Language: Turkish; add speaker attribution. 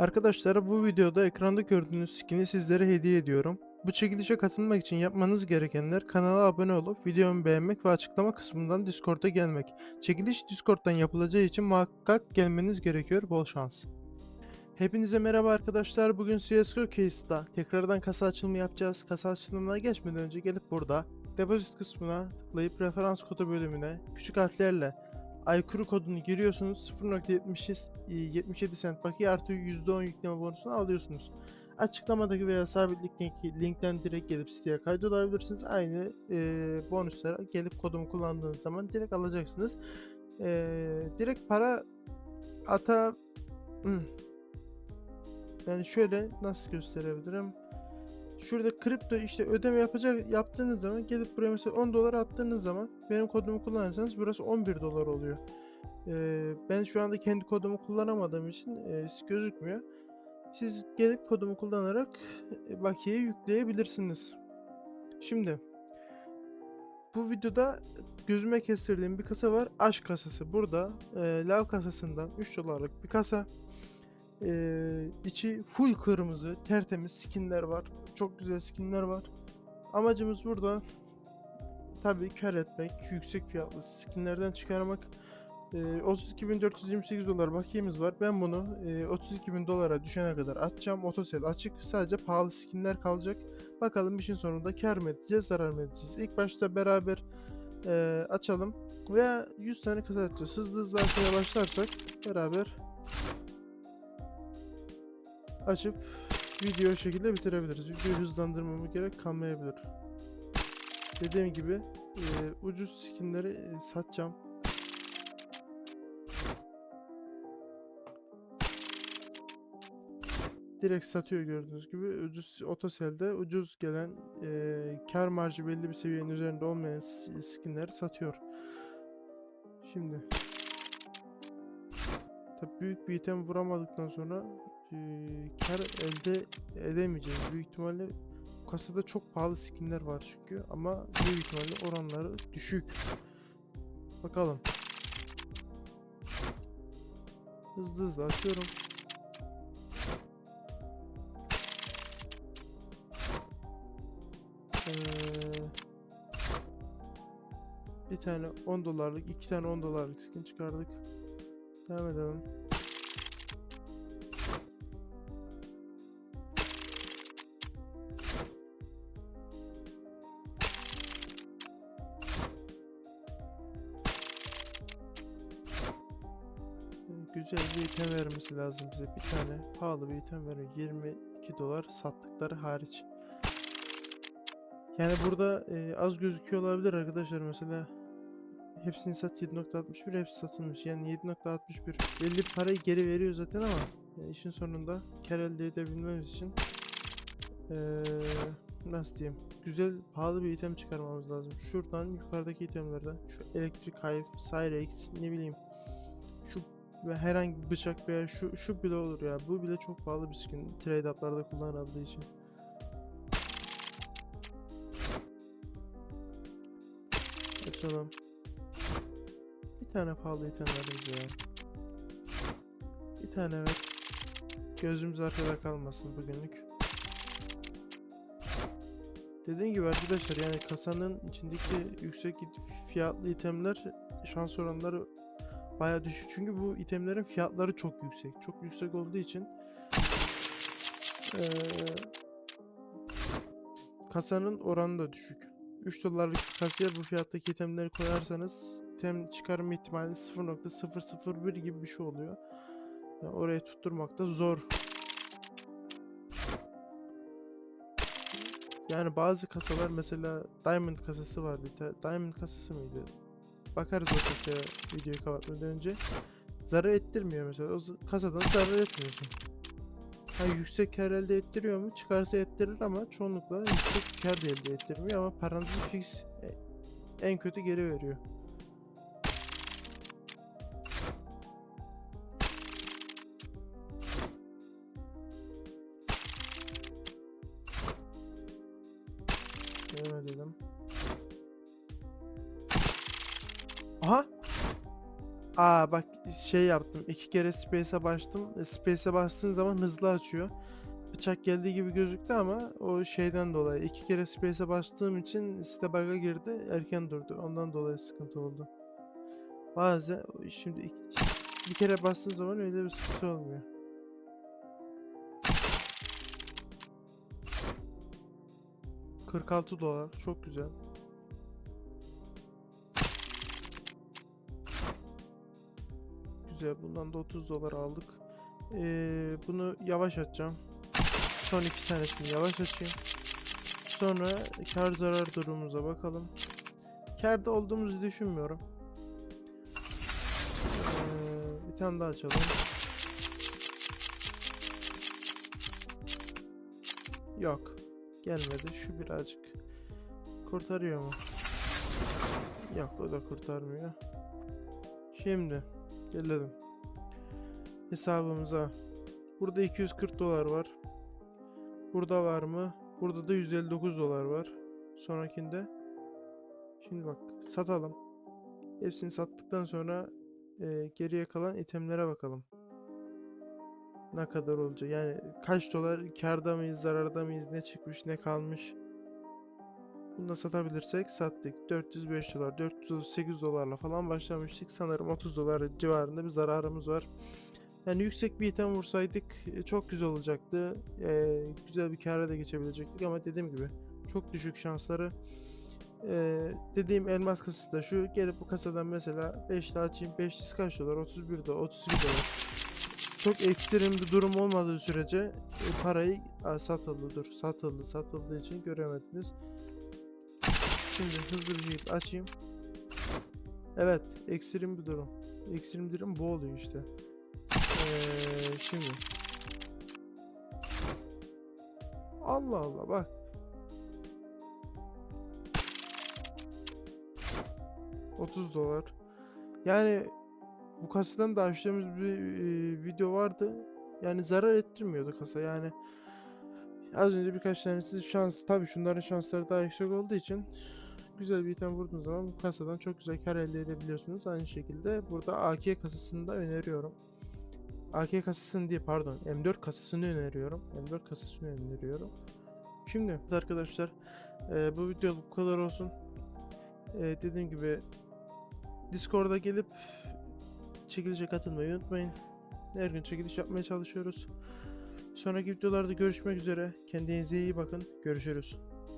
Speaker 1: Arkadaşlar bu videoda ekranda gördüğünüz skin'i sizlere hediye ediyorum. Bu çekilişe katılmak için yapmanız gerekenler kanala abone olup videomu beğenmek ve açıklama kısmından Discord'a gelmek. Çekiliş Discord'dan yapılacağı için muhakkak gelmeniz gerekiyor. Bol şans. Hepinize merhaba arkadaşlar. Bugün CSGO Case'da tekrardan kasa açılımı yapacağız. Kasa açılımına geçmeden önce gelip burada depozit kısmına tıklayıp referans kodu bölümüne küçük harflerle Aykuru kodunu giriyorsunuz. 0.77 cent bakiye artı %10 yükleme bonusunu alıyorsunuz. Açıklamadaki veya sabit linkteki linkten direkt gelip siteye kaydolabilirsiniz. Aynı e, bonuslara gelip kodumu kullandığınız zaman direkt alacaksınız. E, direkt para ata yani şöyle nasıl gösterebilirim? Şurada kripto işte ödeme yapacak yaptığınız zaman gelip buraya mesela 10 dolar attığınız zaman benim kodumu kullanırsanız burası 11 dolar oluyor. Ee, ben şu anda kendi kodumu kullanamadığım için e, gözükmüyor. Siz gelip kodumu kullanarak e, bakiye yükleyebilirsiniz. Şimdi bu videoda gözüme kestirdiğim bir kasa var. Aşk kasası. Burada e, lav kasasından 3 dolarlık bir kasa. Ee, içi full kırmızı, tertemiz skinler var. Çok güzel skinler var. Amacımız burada tabii kar etmek, yüksek fiyatlı skinlerden çıkarmak. Ee, 32.428 dolar bakiyemiz var. Ben bunu e, 32.000 dolara düşene kadar atacağım. Otosel açık. Sadece pahalı skinler kalacak. Bakalım işin sonunda kar mı edeceğiz, zarar mı edeceğiz? İlk başta beraber e, açalım. Veya 100 tane kasa açacağız. Hızlı hızlı açmaya başlarsak beraber açıp video şekilde bitirebiliriz. Videoyu hızlandırmama gerek kalmayabilir. Dediğim gibi e, ucuz skinleri e, satacağım. Direkt satıyor gördüğünüz gibi. Ucuz otoselde ucuz gelen e, kar marjı belli bir seviyenin üzerinde olmayan s- skinleri satıyor. Şimdi Tabii büyük bir item vuramadıktan sonra eee, kar elde edemeyeceğiz. Büyük ihtimalle kasada çok pahalı skinler var çünkü ama büyük ihtimalle oranları düşük. Bakalım. Hızlı hızlı açıyorum. Eee, bir tane 10 dolarlık, iki tane 10 dolarlık skin çıkardık. Devam edelim. Güzel bir item vermesi lazım bize. Bir tane pahalı bir item veriyor. 22 dolar sattıkları hariç. Yani burada e, az gözüküyor olabilir arkadaşlar. Mesela hepsini sat 7.61 hepsi satılmış. Yani 7.61 belli parayı geri veriyor zaten ama yani işin sonunda kar elde edebilmemiz için eee nasıl diyeyim güzel pahalı bir item çıkarmamız lazım. Şuradan yukarıdaki itemlerden şu elektrik hive, Cyrex ne bileyim ve herhangi bir bıçak veya şu şu bile olur ya. Bu bile çok pahalı bir skin trade up'larda kullanıldığı için. Açalım. Bir tane pahalı item veririz ya. Bir tane ver. Gözümüz arkada kalmasın bugünlük. Dediğim gibi arkadaşlar yani kasanın içindeki yüksek fiyatlı itemler şans oranları baya düşük. Çünkü bu itemlerin fiyatları çok yüksek. Çok yüksek olduğu için eee, kasanın oranı da düşük. 3 dolarlık kasaya bu fiyattaki itemleri koyarsanız item çıkarma ihtimali 0.001 gibi bir şey oluyor. Yani oraya tutturmak da zor. Yani bazı kasalar mesela Diamond kasası var bir tane. Diamond kasası mıydı? Bakarız o kasaya videoyu kapatmadan önce. Zarar ettirmiyor mesela. O kasadan zarar etmiyorsun. Ha, yüksek kar elde ettiriyor mu? Çıkarsa ettirir ama çoğunlukla yüksek kar elde ettirmiyor ama paranızı fix e, en kötü geri veriyor. Aha! Aa bak şey yaptım. iki kere space'e bastım. E, Space'e bastığın zaman hızlı açıyor. Bıçak geldiği gibi gözüktü ama o şeyden dolayı. iki kere space'e bastığım için site bug'a girdi. Erken durdu. Ondan dolayı sıkıntı oldu. Bazen şimdi iki- bir kere bastığın zaman öyle bir sıkıntı olmuyor. ...46 dolar. Çok güzel. Güzel. Bundan da 30 dolar aldık. Ee, bunu yavaş açacağım. Son iki tanesini yavaş açayım. Sonra kar zarar durumumuza bakalım. Karda olduğumuzu düşünmüyorum. Ee, bir tane daha açalım. Yok. Gelmedi. Şu birazcık. Kurtarıyor mu? Yok o da kurtarmıyor. Şimdi gelelim. Hesabımıza. Burada 240 dolar var. Burada var mı? Burada da 159 dolar var. Sonrakinde. Şimdi bak satalım. Hepsini sattıktan sonra e, geriye kalan itemlere bakalım. Ne kadar olacak? Yani kaç dolar karda mıyız, zararda mıyız, ne çıkmış, ne kalmış. Bunu da satabilirsek sattık. 405 dolar, 438 dolarla falan başlamıştık. Sanırım 30 dolar civarında bir zararımız var. Yani yüksek bir item vursaydık e, çok güzel olacaktı. E, güzel bir kâra da geçebilecektik ama dediğim gibi çok düşük şansları. E, dediğim elmas kasası da şu. Gelip bu kasadan mesela 5 açayım. 500 kaç dolar? 31 dolar, 32 dolar. Çok ekstrem bir durum olmadığı sürece e, parayı Aa, satıldı dur satıldı satıldığı için göremediniz. Şimdi hızlı bir şekilde açayım. Evet ekstrem bir durum. Ekstrem durum bu oluyor işte. Ee, şimdi. Allah Allah bak. ...30 dolar. Yani... ...bu kasadan da açtığımız bir e, video vardı. Yani zarar ettirmiyordu kasa yani... ...az önce birkaç tanesi şans... ...tabi şunların şansları daha yüksek olduğu için... ...güzel bir item vurduğunuz zaman bu kasadan çok güzel kar elde edebiliyorsunuz. Aynı şekilde burada AK kasasını da öneriyorum. AK kasasını değil pardon M4 kasasını öneriyorum. M4 kasasını öneriyorum. Şimdi arkadaşlar e, bu video bu kadar olsun. E, dediğim gibi Discord'a gelip çekilişe katılmayı unutmayın. Her gün çekiliş yapmaya çalışıyoruz. Sonraki videolarda görüşmek üzere. Kendinize iyi bakın. Görüşürüz.